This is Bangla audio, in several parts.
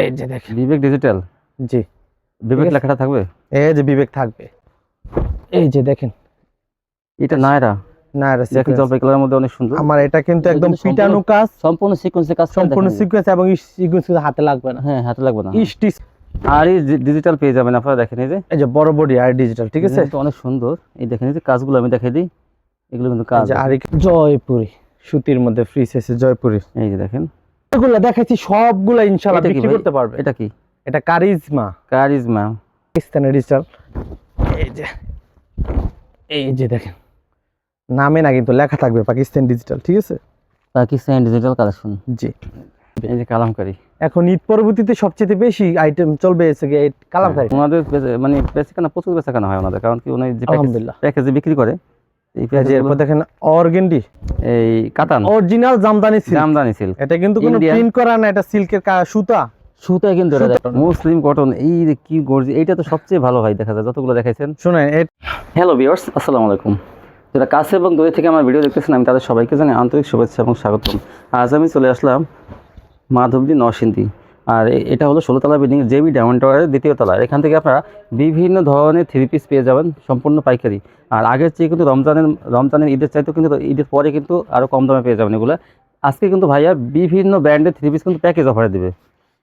এই যে দেখেন। বিবেক ডিজিটাল জি। বিবেক লেখাটা থাকবে? এই যে বিবেক থাকবে। এই যে দেখেন। এটা নায়রা? না এটা দেখেন sequence। জলপাই কালারের মধ্যে অনেক সুন্দর। আমার এটা কিন্তু একদম পিটানো কাজ। সম্পূর্ণ সিকোয়েন্সে কাজ সম্পূর্ণ সিকোয়েন্স এবং সিকোয়েন্স হাতে লাগবে না। হ্যাঁ হাতে লাগবে না। আর এই ডিজিটাল পেয়ে যাবেন আপনারা দেখেন এই যে। এই যে বড় বডি আর ডিজিটাল ঠিক আছে? অনেক সুন্দর। এই দেখেন এই যে কাজগুলো আমি দেখাই দিই। এগুলো কিন্তু কাজ। আর জয়পুরি সুতির মধ্যে ফ্রি সাইজে জয়পুরি। এই যে দেখেন। এগুলো দেখাচ্ছি সবগুলো ইনশাআল্লাহ বিক্রি করতে পারবে। এটা কি? এটা কারিজমা। কারিজমা। পাকিস্তানের ডিজিটাল এই যে এই যে দেখেন নামে না কিন্তু লেখা থাকবে পাকিস্তান ডিজিটাল ঠিক আছে? পাকিস্তান ডিজিটাল কালেকশন জি। এই যে কালামকারি। এখন ঈদ পরবর্তীতে সবচেয়ে বেশি আইটেম চলবে এসে এই কালামকারি। ওনাদের মানে বেচাকেনা প্রচুর বেচাকেনা হয় ওনাদের কারণ কি উনি যে প্যাকেজে বিক্রি করে এই এই এরপর দেখেন অর্গেন্ডি। এই katan. Original Jamdani silk Jamdani silk এটা কিন্তু কোনো প্রিন্ট করা না এটা সিল্কের সুতা। সুতায় কিন্তু এটা সুতা। দেখেন। মুসলিম কটন এই যে কি গর্জি এইটা তো সবচেয়ে ভালো হয় দেখা যায়। যতগুলো দেখাইছেন। শুনেন হ্যালো ভিউয়ার্স আসসালামু আলাইকুম। যারা কাছে এবং দূরে থেকে আমার ভিডিও দেখতেছেন আমি তাদের সবাইকে জানাই আন্তরিক শুভেচ্ছা এবং স্বাগতম। আজ আমি চলে আসলাম মাধবদী নরসিংদী। আর এটা হলো ষোলোতলা বিল্ডিং জেবি ডায়মন্ড টাওয়ারের দ্বিতীয় তলা। এখান থেকে আপনারা বিভিন্ন ধরনের থ্রি পিস পেয়ে যাবেন, সম্পূর্ণ পাইকারি। আর আগের চেয়ে কিন্তু রমজানের রমজানের ঈদের চাইতেও কিন্তু ঈদের পরে কিন্তু আরও কম দামে পেয়ে যাবেন এগুলো। আজকে কিন্তু ভাইয়া বিভিন্ন ব্র্যান্ডের থ্রি পিস কিন্তু প্যাকেজ অফারে দেবে।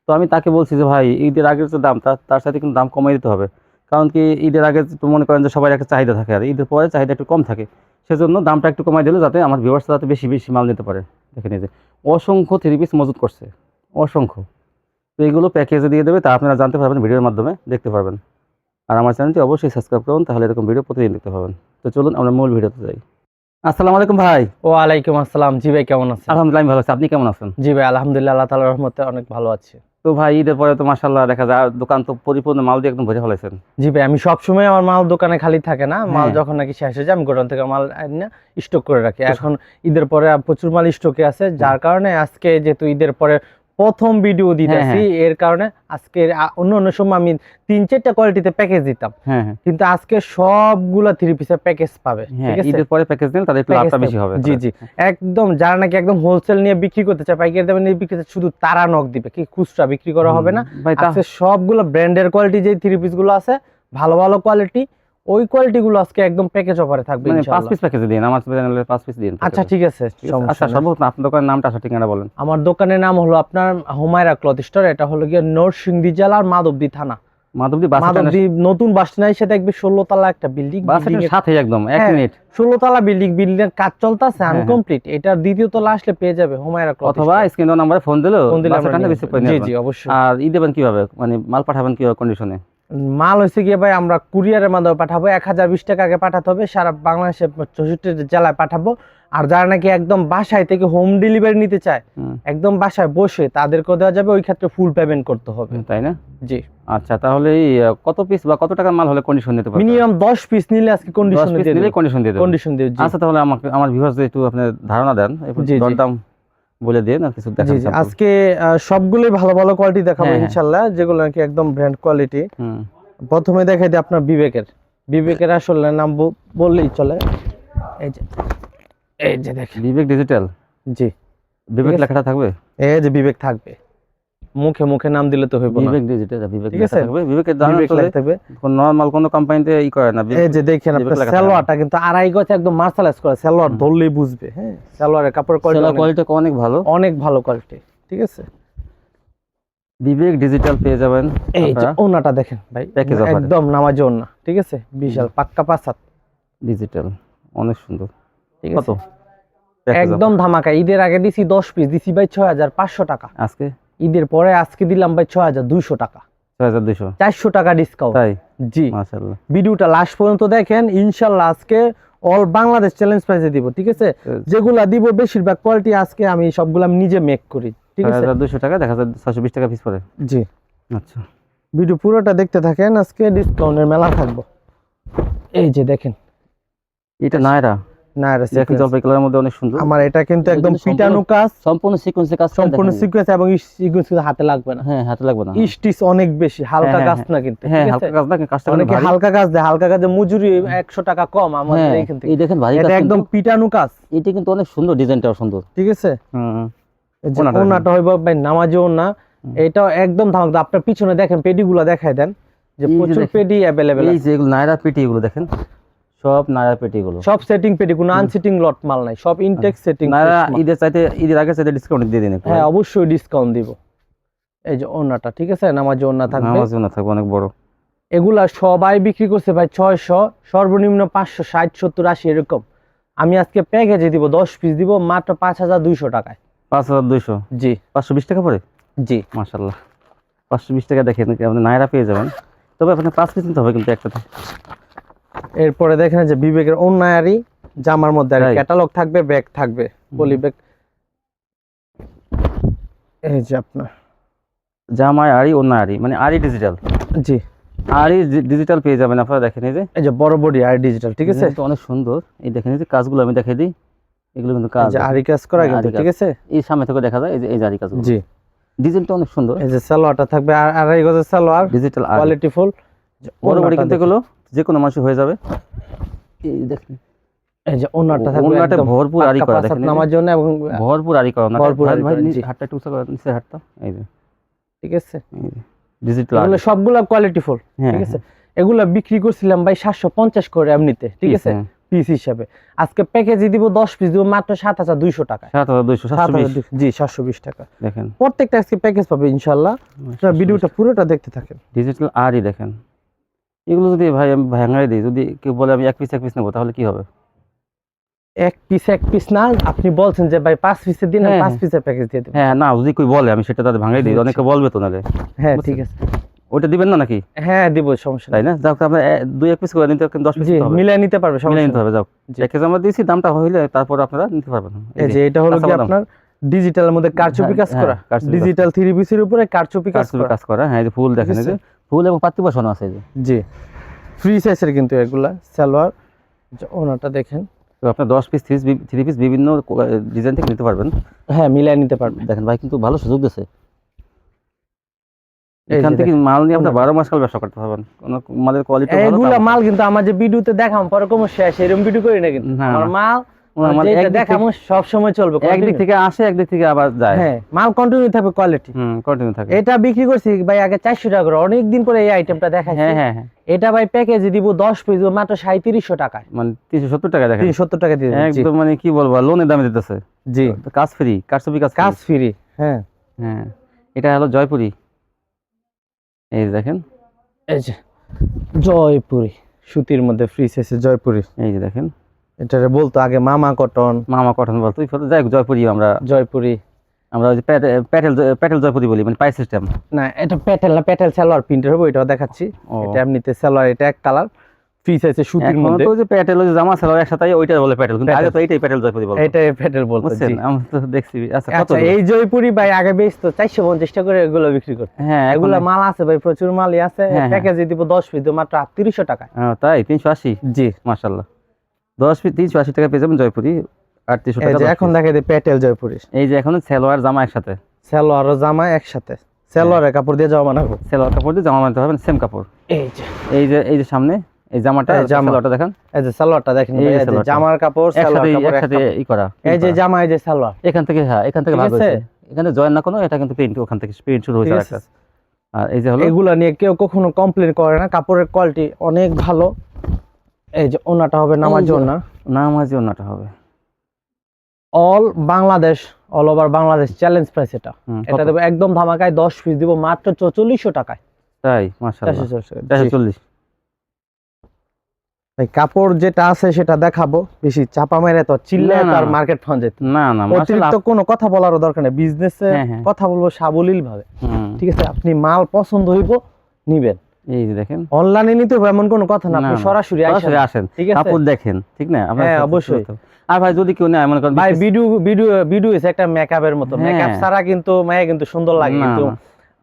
তো আমি তাকে বলছি যে, ভাই, ঈদের আগের যে দাম তার সাথে কিন্তু দাম কমাই দিতে হবে। কারণ কি ঈদের আগে তো মনে করেন যে সবাই একটা চাহিদা থাকে, আর ঈদের পরে চাহিদা একটু কম থাকে। সেজন্য দামটা একটু কমাই দিলে যাতে আমার ভিউয়ার্স যাতে বেশি বেশি মাল নিতে পারে। দেখে নিয়ে যে, অসংখ্য থ্রি পিস মজুত করছে। অসংখ্য। তো এইগুলো প্যাকেজে দিয়ে দেবে তা আপনারা জানতে পারবেন ভিডিওর মাধ্যমে দেখতে পারবেন। আর আমার চ্যানেলটি অবশ্যই সাবস্ক্রাইব করুন তাহলে এরকম ভিডিও প্রতিদিন দেখতে পাবেন। তো চলুন আমরা মূল ভিডিওতে যাই। আসসালামু আলাইকুম ভাই। ওয়ালাইকুম আসসালাম। জি ভাই কেমন আছেন? আলহামদুলিল্লাহ ভালো আছি। আপনি কেমন আছেন? জি ভাই আলহামদুলিল্লাহ আল্লাহ তাআলার রহমতে অনেক ভালো আছি। তো ভাই ঈদের পরে তো মাসাল্লাহ দেখা যায় দোকান তো পরিপূর্ণ মাল দিয়ে একদম ভরে ফেলেছেন। জি ভাই আমি সবসময় আমার মাল দোকানে খালি থাকে না। মাল হ্যাঁ। যখন নাকি শেষ হয়ে যায় আমি গোডাউন থেকে মাল এনে স্টক করে রাখি। এখন ঈদের পরে প্রচুর মাল স্টকে আছে। যার কারণে আজকে যেহেতু ঈদের পরে প্রথম ভিডিও দিতেছি। এর কারণে আজকে অন্য অন্য সময় আমি তিন চারটা কোয়ালিটিতে প্যাকেজ দিতাম। হ্যাঁ হ্যাঁ। কিন্তু আজকে সবগুলা থ্রি পিসের প্যাকেজ পাবে হ্যাঁ ঈদের পরে প্যাকেজ নিলে তাদের একটু লাভটা বেশি হবে। জি জি। একদম যারা নাকি একদম হোলসেল নিয়ে বিক্রি করতে চায় পাইকারি দামে নিয়ে বিক্রি শুধু তারা নক দিবে। কি খুচরা বিক্রি করা হবে না। আজকে সবগুলো ব্র্যান্ডের কোয়ালিটি যে থ্রি পিসগুলো আছে ভালো ভালো কোয়ালিটি ওই কোয়ালিটি গুলো আজকে একদম প্যাকেজ অফারে থাকবে মানে পাঁচ পিস প্যাকেজে দিন আমার চ্যানেলে পাঁচ পিস দিন আচ্ছা ঠিক আছে আচ্ছা। সর্বপ্রথম আপনার দোকানের নামটা আসা ঠিকানা বলেন। আমার দোকানের নাম হলো আপনার হুমায়রা ক্লথ স্টোর এটা হলো গিয়ে নরসিংদী জেলার মাধবদী থানা। মাধবদী বাস মাধবদী নতুন বাস স্ট্যান্ড সাথে দেখবে ষোলো তলা একটা বিল্ডিং বাস স্ট্যান্ডের সাথে একদম এক হ্যাঁ, মিনিট ষোলো তলা বিল্ডিং বিল্ডিং এর কাজ চলতেছে হ্যাঁ, হ্যাঁ। আনকমপ্লিট এটার দ্বিতীয় তলা আসলে পেয়ে যাবে হুমায়রা ক্লথ অথবা স্ক্রিন নাম্বারে ফোন দিলো ফোন দিলে বাস স্ট্যান্ডে রিসিভ। করে জি জি অবশ্যই। আর ই দেবেন কীভাবে? মানে মাল পাঠাবেন কীভাবে কন্ডিশনে মাল হয়েছে গিয়ে ভাই আমরা কুরিয়ারের মাধ্যমে পাঠাবো। এক হাজার বিশ টাকা আগে পাঠাতে হবে সারা বাংলাদেশে চৌষট্টি জেলায় পাঠাবো। আর যারা নাকি একদম বাসায় থেকে হোম ডেলিভারি নিতে চায় একদম বাসায় বসে তাদেরকেও দেওয়া যাবে ওই ক্ষেত্রে ফুল পেমেন্ট করতে হবে। তাই না? জি। আচ্ছা তাহলে কত পিস বা কত টাকার মাল হলে কন্ডিশন দিতে পারবেন? মিনিমাম দশ পিস নিলে আজকে কন্ডিশন নিলে কন্ডিশন দিয়ে দেবেন কন্ডিশন দিয়ে আচ্ছা তাহলে আমাকে আমার ভিউয়ার্স একটু আপনি ধারণা দেন। দরদাম বলে দেন আর কিছু দেখান আজকে সবগুলোই ভালো ভালো কোয়ালিটি দেখাবো হ্যাঁ, হ্যাঁ। ইনশাল্লাহ যেগুলো নাকি একদম ব্র্যান্ড কোয়ালিটি হুম। প্রথমে দেখাই দিই আপনার বিবেকের। বিবেকের আসলে নাম বললেই চলে। এই যে এই যে দেখেন। বিবেক ডিজিটাল জি। বিবেক লেখাটা থাকবে? এই যে বিবেক থাকবে। মুখে মুখে নাম দিলে তো হইব না। বিবেক ডিজিটাল বিবেক ঠিক আছে? থাকবে বিবেকের দাম আসলে থাকবে। নরমাল কোনো কোম্পানিতে ই করে না এই যে দেখেন আপনার সালোয়ারটা কিন্তু আড়াই গজ একদম মার্শালাইজ করা সালোয়ার ধরলেই বুঝবে হ্যাঁ? সালোয়ারের কাপড় কোয়ালিটি কোয়ালিটি অনেক ভালো। অনেক ভালো কোয়ালিটি ঠিক আছে? বিবেক ডিজিটাল পেয়ে যাবেন এই যে ওনাটা দেখেন ভাই একদম নামাজ ওনা ঠিক আছে? বিশাল পাক্কা পাসাত ডিজিটাল অনেক সুন্দর। ঠিক আছে? একদম ধামাকা ঈদের আগে দিছি দশ পিস দিছি ভাই ছয় হাজার পাঁচশো টাকা। আজকে? ঈদের পরে আজকে দিলাম ভাই ছয় হাজার দুইশো টাকা। চারশো টাকা ডিসকাউন্ট তাই? জি। ভিডিওটা লাস্ট পর্যন্ত দেখেন ইনশাল্লাহ আজকে অল বাংলাদেশ চ্যালেঞ্জ প্রাইজে দিব ঠিক আছে? যেগুলা দিব বেশিরভাগ কোয়ালিটি আজকে আমি সবগুলো আমি নিজে মেক করি ঠিক আছে? দুইশো টাকা দেখা যায় ছয়শো বিশ টাকা পিস পড়ে। জি। আচ্ছা। ভিডিও পুরোটা দেখতে থাকেন আজকে ডিসকাউন্টের মেলা থাকব। এই যে দেখেন। এটা নায়রা। না এটা দেখেন sequence। জলপাই কালারের মধ্যে অনেক সুন্দর। আমার এটা কিন্তু একদম পিটানো কাজ। সম্পূর্ণ সিকোয়েন্সে কাজ সম্পূর্ণ সিকোয়েন্স এবং সিকোয়েন্স হাতে লাগবে না। হ্যাঁ হাতে লাগবে না। স্টিচ অনেক বেশি হালকা হ্যাঁ, কাজ না কিন্তু হ্যাঁ হালকা কাজ না কাজটা অনেকে হালকা কাজ দেয় হালকা কাজে মজুরি একশো টাকা কম আমাদের হ্যাঁ, এইখান থেকে। এই দেখেন কাজ এটা একদম পিটানো কাজ। এটা কিন্তু অনেক সুন্দর ডিজাইনটাও সুন্দর ঠিক আছে? হুম ওনাটা হইব ভাই নামাজে ওনা হুম। এটাও একদম ধামাক। আপনার পিছনে দেখেন পেডিগুলো দেখায় দেন। যে প্রচুর। পেডি অ্যাভেলেবেল এই যে নায়রা পেটি এগুলো দেখেন। সব নায়রা পেটি এগুলো সব সেটিং পেডি কোনো আনসিটিং লট মাল নাই সব ইনটেক সেটিং নায়রা ঈদের চাইতে ঈদের আগে চাইতে ডিসকাউন্ট দিয়ে দিন হ্যাঁ অবশ্যই ডিসকাউন্ট দিব। এই যে ওনাটা ঠিক আছে? নামাজ ওনা থাকবে। আমার জন্য থাকবে অনেক বড়। এগুলা সবাই বিক্রি করছে ভাই ছয়শো সর্বনিম্ন পাঁচশো ষাট সত্তর আশি এরকম। আমি আজকে প্যাকেজে দিব দশ পিস দিব মাত্র পাঁচ হাজার দুইশো টাকায়। পাঁচ হাজার দুইশো? জি। পাঁচশো বিশ টাকা পড়ে জি। মাশাল্লাহ পাঁচশো বিশ টাকা দেখেন আপনি নায়রা পেয়ে যাবেন। তবে আপনার পাঁচ পিস নিতে হবে কিন্তু একটাতে। এরপরে দেখেন যে বিবেকের অন্যায়ারি জামার মধ্যে আর ক্যাটালগ থাকবে ব্যাগ থাকবে পলি ব্যাগ এই যে আপনার। জামাই আরি অন্য আরি মানে আরি ডিজিটাল জি। আরি ডিজিটাল পেয়ে যাবেন আপনারা দেখেন এই যে। এই যে বড় বডি আর ডিজিটাল ঠিক আছে? ডিজাইনটা অনেক সুন্দর। এই দেখেন এই যে কাজগুলো আমি দেখাই দিই। এগুলো কিন্তু কাজ। আরি কাজ করা হ্যাঁ, কিন্তু ঠিক আছে? এই সামনে থেকে দেখা যায় এই যে এই আরি কাজগুলো। জি। ডিজাইনটা অনেক সুন্দর। এই যে সালোয়ারটা থাকবে আর আড়াই গজের সালোয়ার ডিজিটাল কোয়ালিটি ফুল বড় বড় কিন্তু এগুলো যে কোনো মাসে হয়ে যাবে। এই দেখেন। এই যে ওনাটা থাকবে ওনাটা ভরপুর আরি করা দেখেন নামার জন্য এবং ভরপুর আরি করা ভরপুর ভাই আরি ভাই করা, নিচে হাতটা একটু উঁচা করে নিচে হাতটা এই যে। ঠিক আছে। ডিজিটাল এগুলো সবগুলা কোয়ালিটি ফুল হ্যাঁ ঠিক আছে এগুলা বিক্রি করছিলাম ভাই সাতশো পঞ্চাশ করে এমনিতে ঠিক আছে? পিস হিসাবে। আজকে প্যাকেজে দিব দশ পিস দিব মাত্র সাত হাজার দুইশো টাকা সাত হাজার দুইশো জি সাতশো বিশ টাকা। দেখেন। প্রত্যেকটা আজকে প্যাকেজ পাবে ইনশাল্লাহ। ভিডিওটা পুরোটা দেখতে থাকেন। ডিজিটাল আরই দেখেন। এগুলো যদি ভাই আমি ভাঙাই দিই যদি কেউ বলে আমি এক পিস এক পিস নেব তাহলে কি হবে? এক পিস এক পিস না আপনি বলছেন যে ভাই পাঁচ পিসের দিন হ্যাঁ, পাঁচ। পিসের প্যাকেজ দিয়ে দেবো। হ্যাঁ না যদি কেউ বলে আমি সেটা তাদের ভাঙাই দিই অনেকে বলবে তো নালে হ্যাঁ ঠিক আছে। ওইটা দিবেন না নাকি? হ্যাঁ দিব সমস্যা তাই না? যাক আমরা দুই এক পিস করে নিতে দশ পিস হবে। মিলাই নিতে পারবে মিলাই নিতে হবে যাও আমরা দিয়েছি দামটা হইলে তারপর আপনারা নিতে পারবেন। এই যে এটা হলো কি। আপনার ডিজিটালের মধ্যে কারচুপি হ্যাঁ, কাজ হ্যাঁ, করা। ডিজিটাল থ্রি পিসের উপরে কারচুপি কাজ কাজ করা। কাজ করা হ্যাঁ এই যে ফুল দেখেন এই যে ফুল এবং পাত্তি বসানো আছে জি। ফ্রি সাইজের কিন্তু এগুলা সালোয়ার ওনাটা দেখেন। তো আপনার দশ পিস থ্রি থ্রি পিস বিভিন্ন ডিজাইন থেকে নিতে পারবেন। হ্যাঁ মিলাই নিতে পারবে দেখেন ভাই কিন্তু ভালো সুযোগ দিচ্ছে এখান থেকে মাল নিয়ে আপনার। বারো মাস কাল ব্যবসা করতে পারবেন। কোনো মালের কোয়ালিটি এইগুলা মাল কিন্তু আমার যে ভিডিওতে দেখাম পরে কোনো শেষ এরকম ভিডিও করি না কিন্তু। আমার মাল মাল যেটা একদিক দেখামো সব সময় চলবে একদিক থেকে আসে একদিক থেকে আবার যায়। হ্যাঁ মাল কন্টিনিউ থাকবে কোয়ালিটি হুম কন্টিনিউ থাকে এটা বিক্রি করছি ভাই আগে চারশো টাকা করে অনেক দিন পরে এই আইটেমটা দেখাইছি। হ্যাঁ হ্যাঁ এটা ভাই প্যাকেজে দিব দশ পিস মাত্র সাঁত্রিশশো টাকায়। মানে তিনশো সত্তর টাকা দেখেন তিনশো সত্তর টাকা দিয়ে একদম মানে কি বলব লোনের দামে দিতেছে। জি। কাজ ফ্রি কাজ ছবি কাজ কাজ ফ্রি হ্যাঁ। হ্যাঁ এটা হলো জয়পুরি। এই দেখেন। এই যে জয়পুরি সুতির মধ্যে ফ্রি সাইজের জয়পুরি। এই যে দেখেন। এটারে বলতো আগে মামা কটন। মামা কটন বলতো যাই জয়পুরি আমরা। জয়পুরি। আমরা ওই প্যাটেল প্যাটেল জয়পুরি বলি মানে পাই সিস্টেম না এটা প্যাটেল না প্যাটেল সালোয়ার প্রিন্টের হবে এটাও দেখাচ্ছি। এটা এমনিতে সালোয়ার এটা এক কালার ফ্রি সাইজের সুতির মধ্যে। ওই যে প্যাটেল ওই জামা ছিল একসাথে ওইটা বলে প্যাটেল কিন্তু আগে তো এইটাই প্যাটেল জয়পুরি বলতো। এটা প্যাটেল বলতো জি। আমরা তো দেখছি আচ্ছা কত আচ্ছা এই জয়পুরি ভাই আগে বেশ তো চারশো পঞ্চাশ টাকা করে এগুলো বিক্রি করতে। হ্যাঁ এগুলো মাল আছে ভাই প্রচুর মালই আছে। হ্যাঁ, হ্যাঁ। প্যাকেজে দিব দশ পিস দিব মাত্র আটত্রিশশো টাকায়। তাই তিনশো আশি? জি। মাশাল্লাহ দশ পিস তিনশো আশি টাকা পেয়ে যাবেন জয়পুরি আটত্রিশশো টাকা এখন। দেখে দিই প্যাটেল জয়পুরি। এই যে এখন সেলোয়ার জামা একসাথে। সালোয়ার ও জামা একসাথে। সালোয়ারের কাপড় দিয়ে জামা বানাবো। সেলোয়ার কাপড় দিয়ে জামা বানাতে হবে সেম কাপড়। এই যে। এই যে এই যে সামনে এই জামাটা। সেলোয়ারটা দেখেন। এই যে সালোয়ারটা দেখেন এই যে। জামার কাপড় সালোয়ার একসাথে কাপড় একসাথে একসাথে। ই করা এই যে জামা এই যে সালোয়ার। এখান থেকে হ্যাঁ এখান থেকে ভাগ? হয়েছে। এখানে জয়েন না কোনো এটা কিন্তু প্রিন্ট ওখান থেকে প্রিন্ট শুরু হয়েছে? আর এই যে হলো এগুলা নিয়ে কেউ কখনো কমপ্লেন করে না। কাপড়ের কোয়ালিটি অনেক ভালো। এই যে ওনাটা হবে নামাজি ওনাটা হবে। All Bangladesh all over Bangladesh challenge price এটা। এটা দেবো একদম ধামাকায় দশ পিস দিব মাত্র চৌচল্লিশশো টাকায়। তাই। চল্লিশ। ভাই, কাপড় যেটা আছে সেটা দেখাবো বেশি চাপা মেরে তো চিল্লে না, না, আর মার্কেট যেত। না না অতিরিক্ত কোনো কথা বলারও দরকার নেই। বিজনেসে হ্যাঁ, হ্যাঁ। কথা বলব সাবলীল ভাবে ঠিক আছে আপনি মাল পছন্দ হইব নিবেন। এই যে দেখেন অনলাইনে নিতে এমন কোনো কথা না আপনি। সরাসরি আসেন কাপড় দেখেন ঠিক না হ্যাঁ, অবশ্যই। আর ভাই যদি কেউ মনে করেন ভাই ভিডিও ভিডিও ভিডিও একটা মেকআপের মতো হ্যাঁ। মেকআপ ছাড়া কিন্তু মায়া কিন্তু সুন্দর লাগে কিন্তু।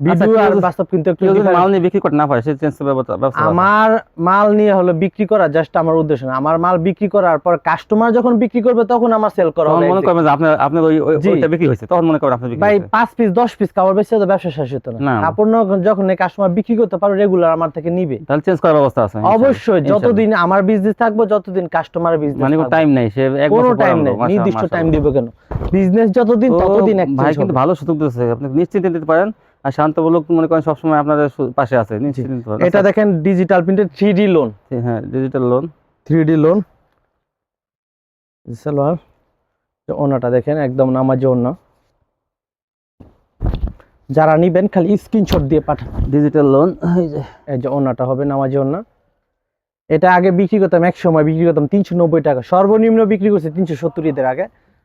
ভিডিও আচ্ছা, আর বাস্তব কিন্তু একটু কেউ যদি different। মাল নিয়ে বিক্রি করতে না পারে সে চেঞ্জ ব্যবস্থা ব্যবস্থা আমার মাল নিয়ে হলো বিক্রি করা জাস্ট আমার উদ্দেশ্য না। আমার মাল বিক্রি করার পর কাস্টমার যখন বিক্রি করবে তখন আমার সেল করা হবে মনে করবেন আপনার আপনার ওই ওই- ওইটা বিক্রি হয়েছে তখন মনে করেন আপনার বিক্রি ভাই হয়েছে। পিস দশ পিস কাপড় বেচে তো ব্যবসা শেষ হতো না। না। যখন কাস্টমার বিক্রি করতে পারবে রেগুলার আমার থেকে নিবে। তাহলে চেঞ্জ করার ব্যবস্থা আছে অবশ্যই যতদিন আমার বিজনেস থাকব যতদিন কাস্টমার বিজনেস মানে টাইম নেই সে এক বছর টাইম নেই নির্দিষ্ট টাইম। দিব কেন? বিজনেস যতদিন ততদিন ভাই কিন্তু ভালো সুযোগ দিতেছে আপনি নিশ্চিন্তে দিতে পারেন। আর মনে করেন সবসময় আপনাদের পাশে আছে। এটা দেখেন ডিজিটাল প্রিন্টের থ্রি ডি লোন আচ্ছা, হ্যাঁ digital lawn three D lawn salwar. ওনাটা দেখেন একদম নামাজি ওনা। যারা নিবেন খালি স্ক্রিনশট দিয়ে পাঠান। ডিজিটাল লোন এই যে। ওনাটা হবে নামাজি ওনা। এটা আগে বিক্রি করতাম এক সময় বিক্রি করতাম তিনশো নব্বই টাকা। সর্বনিম্ন বিক্রি করছে তিনশো সত্তর ঈদের আগে।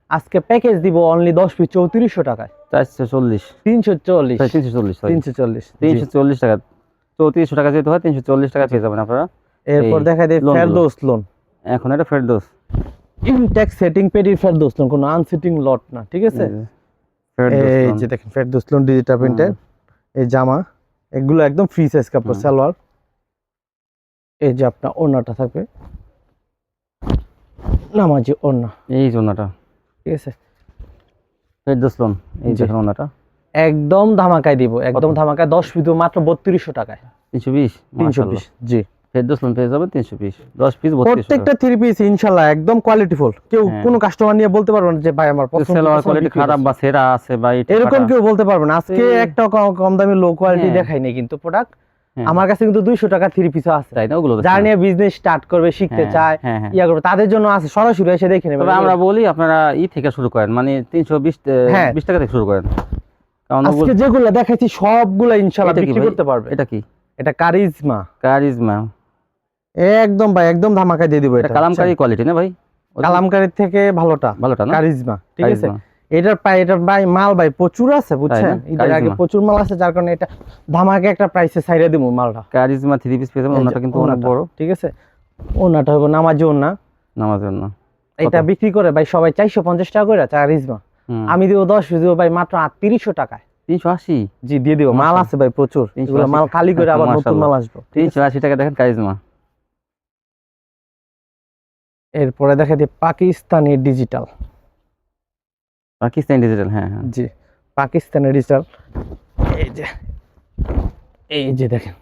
আজকে প্যাকেজ দিব অনলি দশ পিস চৌত্রিশশো টাকায়। চারশো চল্লিশ। তিনশো চল্লিশ। তিনশো চল্লিশ তিনশো চল্লিশ তিনশো চল্লিশ টাকা। চৌত্রিশশো টাকা যেহেতু হয় তিনশো চল্লিশ টাকা পেয়ে যাবেন আপনারা। এরপর দেখা যায়। ফেরদৌস লোন এখন এটা ফেরদোস। ইনটেক সেটিং পেডির ফেরদৌস লোন কোনো আনসিটিং লট না ঠিক আছে? এই। যে দেখেন ফেরদৌস লোন ডিজিটাল প্রিন্টের এই জামা এগুলো একদম ফ্রি সাইজ কাপড়। সালোয়ার। এই যে আপনার ওড়নাটা থাকবে। নামাজি ওড়না। এই জন্যটা ঠিক আছে? ফেরদোস এই দেখুন ওনাটা। একদম ধামাকায় দিব একদম ধামাকায় দশ পিস মাত্র বত্রিশশো টাকায়। তিনশো বিশ? তিনশো পিস জি। ফেরদোস পেয়ে যাবেন তিনশো পিস দশ পিস প্রত্যেকটা থ্রি পিস ইনশাল্লাহ একদম কোয়ালিটিফুল কেউ হ্যাঁ। কোনো কাস্টমার নিয়ে বলতে যে ভাই আমার সেলোয়ার কোয়ালিটি খারাপ বা সেরা আছে বা এরকম কেউ বলতে আজকে একটা কম- দামি লো কোয়ালিটি হ্যাঁ। দেখাই নাই কিন্তু প্রোডাক্ট। আমার কাছে কিন্তু দুইশো টাকা থ্রি পিসও আছে। তাই না? ওগুলো যারা নিয়ে বিজনেস স্টার্ট করবে শিখতে হ্যাঁ, চায় হ্যাঁ হ্যাঁ। ইয়া করবে। তাদের জন্য আছে সরাসরি এসে দেখে নেবে। আমরা বলি আপনারা ই থেকে শুরু করেন মানে তিনশো বিশ হ্যাঁ। বিশ টাকা থেকে শুরু করেন। আজকে যেগুলো দেখাচ্ছি সবগুলো ইনশাল্লাহ বিক্রি করতে পারবে। এটা কি? এটা কারিজমা। কারিজমা। একদম ভাই একদম ধামাকা দিয়ে দিব এটা কালামকারি কোয়ালিটি না ভাই? কালামকারীর থেকে ভালোটা ভালোটা না? কারিজমা ঠিক আছে। এটার প্রায় এটার ভাই মাল ভাই প্রচুর আছে বুঝছেন? ঈদের আগে প্রচুর মাল আছে যার কারণে এটা ধামাকে একটা প্রাইসে ছাইড়ে দিব মালটা। কারিজমা থ্রি পিস পেয়ে যাবেন এই যে ওনাটা কিন্তু অনেক বড়। ঠিক আছে? ওনাটা হবে নামাজি ওনা। নামার জন্য এটা বিক্রি করে ভাই সবাই চারশো পঞ্চাশ টাকা করে কারিজমা। আমি দিব দশ দিব ভাই মাত্র আটত্রিশশো টাকায়। তিনশো আশি? জি দিয়ে দিব। মাল আছে ভাই প্রচুর। 380 এগুলো মাল খালি করে আবার নতুন মাল আসবে ঠিক আছে? তিনশো আশি টাকা দেখেন কারিজমা। এরপরে দেখা দিই পাকিস্তানি ডিজিটাল পাকিস্তানি ডিজিটাল হ্যাঁ হ্যাঁ। জি পাকিস্তানি ডিজিটাল এই যে এই যে দেখেন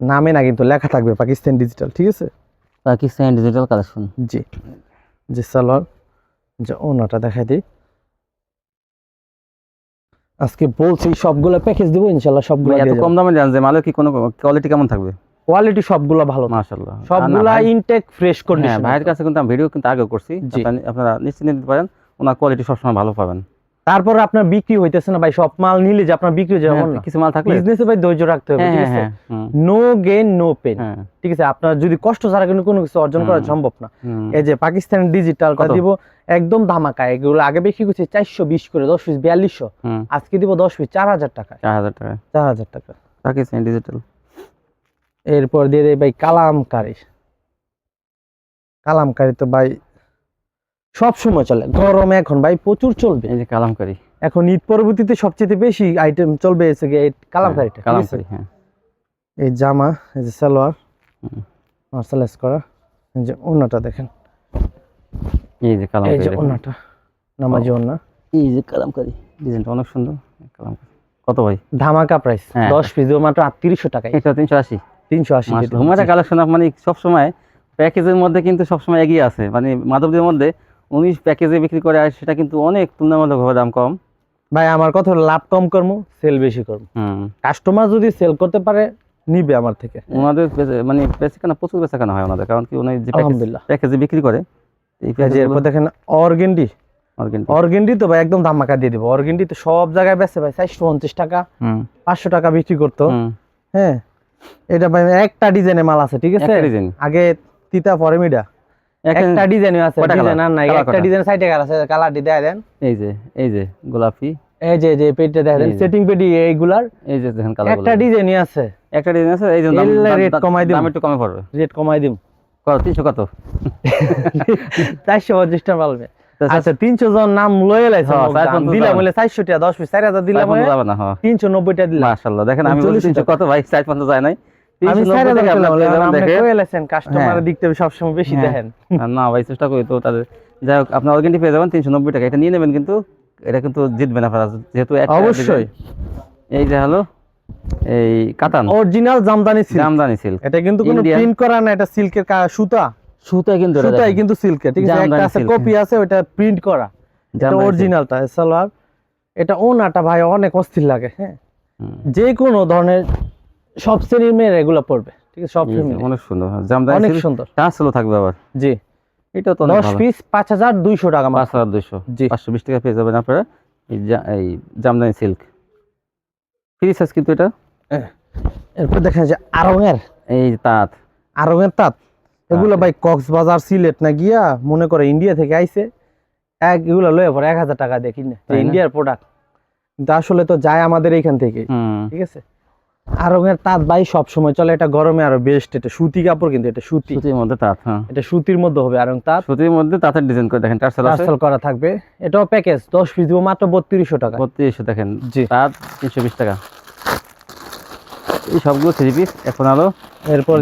নামে না কিন্তু লেখা থাকবে পাকিস্তান ডিজিটাল ঠিক আছে? পাকিস্তানি ডিজিটাল কালেকশন জি জি সালোয়ার যে ওনাটা দেখাই দিই। আজকে বলছি সবগুলো প্যাকেজ দেবো ইনশাল্লাহ সবগুলো এত কম দামে দেন যে মালের কি কোনো কোয়ালিটি কেমন থাকবে? কোয়ালিটি সবগুলো ভালো। মাশাআল্লাহ। সবগুলা ইনটেক ফ্রেশ কন্ডিশন ভাইয়ের কাছে কিন্তু আমি ভিডিও কিন্তু আগে করছি। আপনারা- আপনারা নিশ্চিন্তে নিতে পারেন। ওনার কোয়ালিটি সবসময় ভালো পাবেন। তারপর আপনার বিক্রি হইতেছে না ভাই সব মাল নিলে যে আপনার বিক্রি হয়ে যাবে হ্যাঁ, কিছু মাল থাকলে বিজনেসে ভাই ধৈর্য রাখতে হবে হ্যাঁ ঠিক হ্যাঁ আছে? নো গেইন নো পেন ঠিক আছে আপনার যদি কষ্ট ছাড়া কিন্তু কোনো কিছু অর্জন করা সম্ভব না। এই যে পাকিস্তানি ডিজিটালটা? দিব একদম ধামাকা এগুলো আগে বিক্রি করছি চারশো বিশ করে দশ পিস বিয়াল্লিশশো। আজকে দিব দশ পিস চার হাজার টাকায় চার হাজার টাকা। চার হাজার টাকা। পাকিস্তানি ডিজিটাল এরপর দিয়ে দেয় ভাই কালামকারি। কালামকারি তো ভাই সব সময় চলে। গরমে এখন ভাই প্রচুর চলবে। এই যে কালামকারি। এখন ঈদ পরবর্তীতে সবচেয়ে বেশি আইটেম চলবে এসে গিয়ে কালামকারিটা? কালামকারি হ্যাঁ। এই জামা এই যে সালোয়ার। মার্শালাইজ করা এই যে ওন্নাটা দেখেন। এই যে এই যে। ওন্নাটা নামাজি ওন্না। এই যে কালামকারি ডিজাইনটা অনেক সুন্দর। কালামকারি। কত ভাই? ধামাকা প্রাইস হ্যাঁ। দশ পিস মাত্র আটত্রিশশো টাকা এটা তিনশো আশি। তিনশো আশি হুমাটা কালেকশন মানে সবসময় প্যাকেজের মধ্যে কিন্তু সবসময় এগিয়ে আছে। মানে মাধবদের মধ্যে উনি প্যাকেজে বিক্রি করে আর সেটা কিন্তু অনেক তুলনামূলকভাবে দাম কম। ভাই আমার কথা লাভ কম করব সেল বেশি করব কাস্টমার যদি সেল করতে পারে নিবে আমার থেকে। ওনাদের মানে বেচাকেনা প্রচুর বেচাকেনা হয় ওনাদের কারণ কি উনি যে প্যাকেজে বিক্রি করে এই যে এরপর দেখেন অর্গেন্ডি। organic। অর্গেন্ডি তো ভাই একদম ধামাকা দিয়ে দিব। অর্গেন্ডি তো সব জায়গায় বেচে ভাই চারশো পঞ্চাশ টাকা পাঁচশো টাকা বিক্রি করতো। হ্যাঁ এটা ভাই একটা ডিজাইনের মাল আছে ঠিক আছে? ডিজাইন। আগে তিতা পরে মিডা একটা ডিজাইন আছে ডিজাইন আর নাই একটা ডিজাইন সাইডে কালার আছে কালারটি দেয় দেন। এই যে এই যে গোলাপি। এই যে যে পেটটা সেটিং পেটি এইগুলার। এই যে দেখেন কালার একটা ডিজাইনই আছে। একটা ডিজাইন আছে এই যে দাম- দাম- দাম- কমাই দিবো। দাম একটু কমে পড়বে। রেট কমাই দিম। কত? তিনশো কত? চারশো পঞ্চাশটা পালবে তো আচ্ছা তিনশো জন নাম লয়ে লাইছে হ্যাঁ, দাম। দিলাম বলে চারশো টাকা দশ পিস চার হাজার দিলাম চার পঞ্চাশ যাবে না হ্যাঁ। তিনশো নব্বইটা দিলাম। মাশাআল্লাহ দেখেন আমি বলি 40 তিনশো কত ভাই? চার পঞ্চাশ যায় নাই। আমি দেখেন। কাস্টমার হ্যাঁ। দিকতে সবসময় বেশি হ্যাঁ। দেখেন। না ভাই চেষ্টা করি তো তাদের যাই হোক আপনার অর্গেন্টি পেয়ে যাবেন তিনশো নব্বই টাকা। এটা নিয়ে নেবেন কিন্তু এটা কিন্তু জিতবেন আপনারা যেহেতু অবশ্যই। এই যে হলো এই katan. Original Jamdani silk Jamdani silk এটা কিন্তু কোনো প্রিন্ট করা না এটা সিল্কের সুতা। সুতা কিন্তু সুতাই কিন্তু সিল্কের ঠিক আছে? একটা আছে কপি আছে ওটা প্রিন্ট করা। এটা জামদানি অরিজিনালটা সালোয়ার এটা ওনাটা ভাই অনেক অস্থির লাগে হ্যাঁ। যে কোনো ধরনের সব শ্রেণির মেয়েরা এগুলো পড়বে ঠিক আছে? সব ফ্যামিলি অনেক সুন্দর জামদানি অনেক সুন্দর। টার্সেলও থাকবে আবার। জি। এটা তো অনেক দশ ভালো। পিস পাঁচ হাজার দুইশো টাকা পাঁচ মাত্র হাজার দুইশো। জি। পাঁচশো বিশ টাকা পেয়ে যাবেন আপনারা। এই এই জামদানি সিল্ক ফ্রি সাইজ কিন্তু এটা? এরপর দেখা যায় আরঙের। এই তাঁত। আরঙের তাঁত। এগুলো। ভাই কক্সবাজার সিলেট না গিয়া মনে করে ইন্ডিয়া থেকে আইছে। এক এগুলো লয়ে পরে এক হাজার টাকা দেখি না? ইন্ডিয়ার প্রোডাক্ট কিন্তু আসলে তো যায় আমাদের এইখান থেকে। ঠিক আছে? আরঙের তাঁত ভাই সব সময় চলে। এটা গরমে আরও বেস্ট এটা সুতি কাপড় কিন্তু এটা সুতি। সুতির মধ্যে তাঁত হ্যাঁ। এটা সুতির মধ্যে হবে আরং তাঁত। সুতির মধ্যে তাঁতের ডিজাইন করে দেখেন টার্সেল আছে? টার্সেল করা থাকবে। এটাও প্যাকেজ দশ পিস দিব মাত্র বত্রিশশো টাকা। বত্রিশশো দেখেন জি। তাঁত তিনশো বিশ টাকা। এই সবগুলো থ্রি পিস এখন আরও এরপর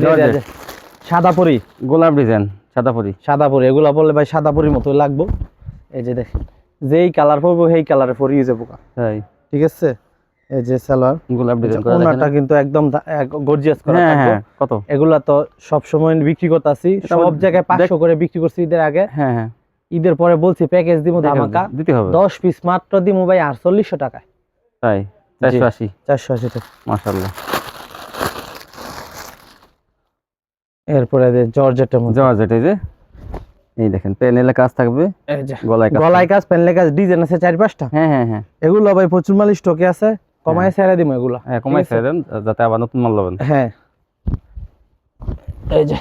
সাদা পরি। গোলাপ ডিজাইন সাদা পরি। সাদা পরি এগুলা বললে ভাই সাদা পরির মতো লাগবো। এই যে দেখেন যেই কালার পরবো সেই কালারে পরিয়ে যাব তাই। ঠিক আছে? এই যে সালোয়ার গোলাপ ডিজাইন করে ওনাটা কিন্তু একদম গর্জিয়াস করা হ্যাঁ থাকবে। হ্যাঁ কত? এগুলা তো সব সময় বিক্রি করতেছি সব জায়গায় পাঁচশো দেখ- করে বিক্রি করছি ঈদের আগে। হ্যাঁ হ্যাঁ। ঈদের পরে বলছি প্যাকেজ দিব ধামাকা। দিতে হবে। দশ পিস মাত্র ভাই আটচল্লিশশো টাকায়। তাই? চারশো আশি? চারশো আশি টাকা মাসাল্লাহ এরপরে যে জর্জেটের মধ্যে। জর্জেট এই যে। এই দেখেন প্যানেলে কাজ থাকবে। গলায় কাজ গলায় কাজ প্যানেলে কাজ ডিজাইন আছে চার পাঁচটা। হ্যাঁ হ্যাঁ হ্যাঁ। এগুলো ভাই প্রচুর মাল স্টকে আছে। কমায় ছেড়ে দিব এগুলো। হ্যাঁ কমাই ঠিক আছে? দেন যাতে আবার নতুন মাল লবেন হ্যাঁ। এই যে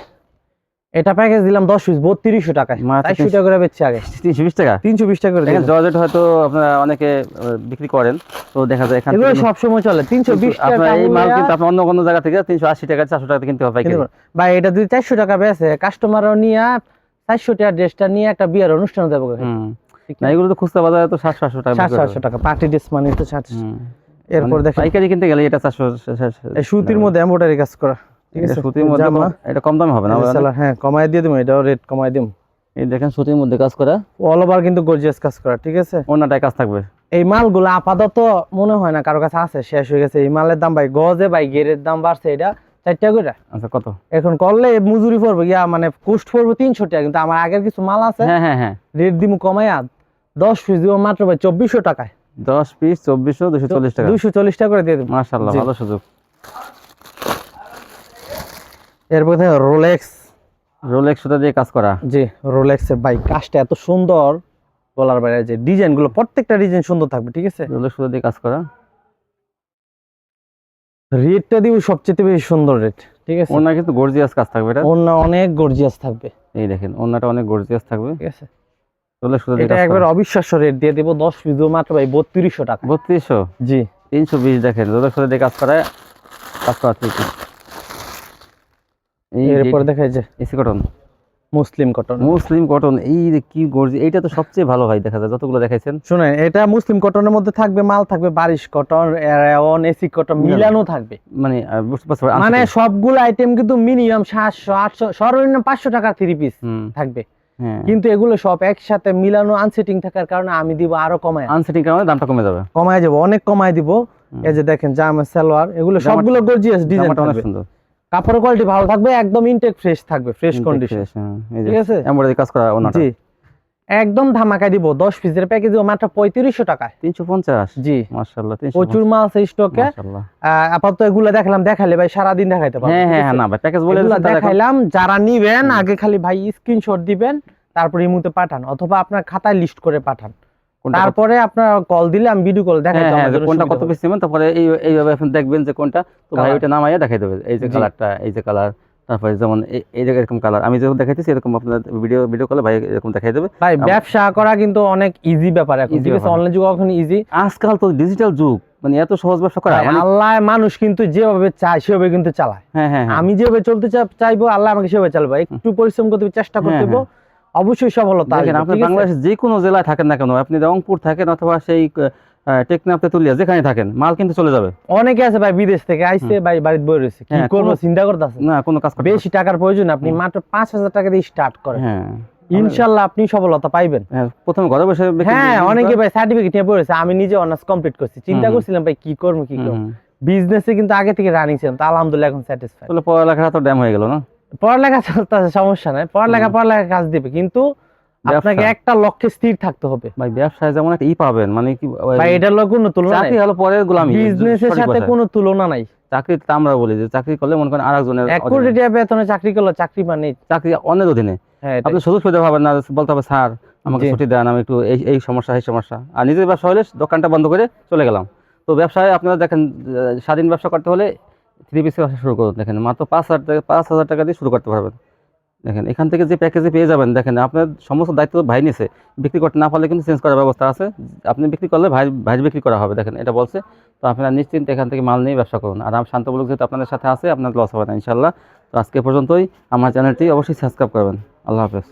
এটা প্যাকেজ দিলাম দশ পিস বত্রিশশো টাকায়। চারশো টাকা করে বেচছে আগে। তিনশো বিশ টাকা? তিনশো বিশ টাকা করে। জর্জেট হয়তো আপনারা অনেকে বিক্রি করেন তো দেখা যায় এখান সব সময় চলে। তিনশো বিশ টাকা আপনার এই মাল কিন্তু আপনার অন্য কোনো জায়গা থেকে তিনশো আশি টাকা চারশো টাকা কিনতে হবে। ভাই এটা যদি চারশো টাকা বেছে কাস্টমারও নিয়ে চারশো টাকা ড্রেসটা নিয়ে একটা বিয়ের অনুষ্ঠান দেবো না এগুলো তো খুচরা বাজারে তো সাতশো আটশো টাকা সাতশো আটশো টাকা পার্টি ড্রেস মানে তো সাতশো। এরপর মানে দেখেন। পাইকারি কিনতে গেলে এটা চারশো এই সুতির মধ্যে এমব্রয়ডারি কাজ করা ঠিক আছে? সুতির মধ্যে এটা কম দামে হবে না সালোয়ার, হ্যাঁ কমায় দিয়ে এটাও রেট কমায় এই দেখেন সুতির মধ্যে কাজ করা। অল ওভার কিন্তু গর্জিয়াস কাজ করা ঠিক আছে? কাজ থাকবে। এই মালগুলো আপাতত মনে হয় না কারও কাছে আছে শেষ হয়ে গেছে। এই মালের দাম ভাই গজে ভাই গেরের দাম বাড়ছে এটা। চারটা করে আচ্ছা কত? এখন করলে মজুরি পড়বে ইয়া মানে কোস্ট পড়বে তিনশো টাকা কিন্তু আমার আগের কিছু মাল আছে। হ্যাঁ হ্যাঁ হ্যাঁ। রেট দিব কমাইয়া দশ পিস দিব মাত্র ভাই চব্বিশশো টাকায়। দশ পিস চব্বিশশো দুশো চল্লিশ টাকা। দুইশো চল্লিশ টাকা করে দিয়ে দেবো। মার্শাল্লাহ ভালো সুযোগ। এরপর রোলেক্স রোলেক্স সুতা দিয়ে কাজ করা। জি রোলেক্সের বাইক কাজটা এত সুন্দর। বলার বাইরে যে ডিজাইনগুলো প্রত্যেকটা ডিজাইন সুন্দর থাকবে ঠিক আছে? রোলেক্স সুতা দিয়ে কাজ করা। রেটটা দিব সবচেয়ে বেশি সুন্দর রেট ঠিক আছে? ওনার কিন্তু গর্জিয়াস কাজ থাকবে এটা। অন্য অনেক গর্জিয়াস থাকবে। এই দেখেন ওনাটা অনেক গর্জিয়াস থাকবে। ঠিক আছে? এটা একবার অবিশ্বাস্য রেট দিয়ে দেবো। দশ পিস মাত্র ভাই বত্রিশশো টাকা। বত্রিশশো? জি। তিনশো বিশ দেখেন দিয়ে কাজ করা কাজ করা ঠিক এই দেখা যায় এসি কটন। মুসলিম কটন। মুসলিম কটন এই যে কি গর্জি এইটা তো সবচেয়ে ভালো হয় দেখা যায় যতগুলো দেখাইছেন। শুনেন এটা মুসলিম কটনের মধ্যে থাকবে মাল থাকবে বারিশ কটন রেওন এসি কটন মিলানো। থাকবে। মানে বুঝতে পারছ মানে সবগুলো আইটেম কিন্তু মিনিমাম সাতশো আটশো সর্বনিম্ন পাঁচশো টাকার থ্রি পিস থাকবে। কিন্তু এগুলো সব একসাথে মিলানো আনসেটিং থাকার কারণে আমি দিব আরও কমায়। আনসেটিং কারণে দামটা কমে যাবে। কমায় যাবে অনেক কমায় দিব। এই যে দেখেন জামা সালোয়ার এগুলো সবগুলো গর্জিয়াস ডিজাইন জামাটা অনেক সুন্দর। কাপড়ের কোয়ালিটি ভালো থাকবে একদম ইনটেক ফ্রেশ থাকবে ফ্রেশ কন্ডিশন ঠিক? আছে? এমব্রয়ডারি কাজ করা ওনাটা। জি। একদম ধামাকা দিব। দশ পিসের প্যাকেজ মাত্র পঁয়ত্রিশশো টাকায়। তিনশো পঞ্চাশ? জি। তিনশো প্রচুর মাল আছে স্টকে আপাতত এগুলো দেখলাম দেখালে ভাই সারাদিন দেখাইতে পারব। হ্যাঁ হ্যাঁ না ভাই প্যাকেজ বলে দেখাইলাম যারা নিবেন আগে খালি ভাই স্ক্রিনশট দিবেন তারপর ইমুতে পাঠান অথবা আপনার খাতায় লিস্ট করে পাঠান। তারপরে আপনার কল দিলে আমি ভিডিও কল দেখাই কোনটা কত পিস নেবেন তারপরে এই এইভাবে আপনি দেখবেন যে কোনটা। তো ভাই ওটা নামাইয়া দেখাই দেবে এই যে কালারটা এই যে কালার তারপরে যেমন এই- জায়গায় এরকম কালার আমি যেরকম দেখাইতেছি এরকম আপনার ভিডিও ভিডিও কলে ভাই এরকম দেখাই দেবে। ভাই ব্যবসা করা কিন্তু অনেক ইজি ব্যাপার এখন ঠিক আছে? অনলাইন যুগ এখন ইজি আজকাল তো ডিজিটাল যুগ মানে এত সহজ ব্যবসা করা মানে আল্লাহ মানুষ কিন্তু যেভাবে চায় সেভাবে কিন্তু চালায়। হ্যাঁ হ্যাঁ হ্যাঁ। আমি যেভাবে চলতে চাইব আল্লাহ আমাকে সেভাবে চালাবো। একটু পরিশ্রম করতে চেষ্টা করতে হ্যাঁ, হবে। অবশ্যই সফলতা দেখেন আপনি? বাংলাদেশের যে কোনো জেলায় থাকেন না কেন আপনি রংপুর থাকেন অথবা সেই টেকনাফ তেতুলিয়া যেখানে থাকেন মাল কিন্তু চলে যাবে। অনেকে আছে ভাই বিদেশ থেকে আইসে ভাই বাড়িতে বই রয়েছে। কি হ্যাঁ, করব চিন্তা করতেছে না কোনো কাজ বেশি টাকার প্রয়োজন আপনি মাত্র পাঁচ হাজার টাকা দিয়ে স্টার্ট করেন। হ্যাঁ ইনশাল্লাহ আপনি সফলতা পাইবেন। হ্যাঁ প্রথমে ঘরে বসে হ্যাঁ অনেকে ভাই সার্টিফিকেট নিয়ে পড়েছে আমি নিজে অনার্স কমপ্লিট করছি। চিন্তা করছিলাম ভাই কি করব কি করব। বিজনেসে কিন্তু আগে থেকে রানিং ছিলাম তা আলহামদুলিল্লাহ এখন স্যাটিসফাই তাহলে পড়ালেখাটা তো ড্যাম হয়ে গেল না? পড়ালেখা চলতেছে সমস্যা নাই। পড়ালেখা পড়ালেখা কাজ দিবে কিন্তু আপনাকে একটা লক্ষ্যে স্থির থাকতে হবে। ভাই ব্যবসায় যেমন একটা ই পাবেন মানে কি ভাই এটার লোক কোনো তুলনা নাই। চাকরি হলো পরের গোলামি বিজনেসের সাথে কোনো তুলনা নাই। চাকরি তো আমরা বলি যে চাকরি করলে মনে করেন আরেকজনের এক কোটি টাকা বেতনে চাকরি করলে চাকরি মানে চাকরি অন্যের অধীনে। হ্যাঁ। আপনি সুযোগ সুবিধা পাবেন না বলতে হবে স্যার আমাকে ছুটি দেন আমি একটু এই এই সমস্যা এই সমস্যা। আর নিজের ব্যবসা হলে দোকানটা বন্ধ করে চলে গেলাম। তো ব্যবসায় আপনারা দেখেন স্বাধীন ব্যবসা করতে হলে থ্রি পিসের ব্যবসা শুরু করুন, দেখেন। মাত্র পাঁচ হাজার টাকা পাঁচ হাজার টাকা দিয়ে শুরু করতে পারবেন। দেখেন, এখান থেকে যে প্যাকেজে পেয়ে যাবেন, দেখেন, আপনার সমস্ত দায়িত্ব ভাই নিছে। বিক্রি করতে না পারলে কিন্তু চেঞ্জ করার ব্যবস্থা আছে। আপনি বিক্রি করলে ভাই ভাই বিক্রি করা হবে, দেখেন, এটা বলছে। তো আপনারা নিশ্চিন্তে এখান থেকে মাল নিয়ে ব্যবসা করুন। আর আমি শান্তমূলক যেহেতু আপনাদের সাথে আছে আপনার লস হবে না ইনশাল্লাহ তো আজকে পর্যন্তই, আমার চ্যানেলটি অবশ্যই সাবস্ক্রাইব করবেন। আল্লাহ হাফেজ।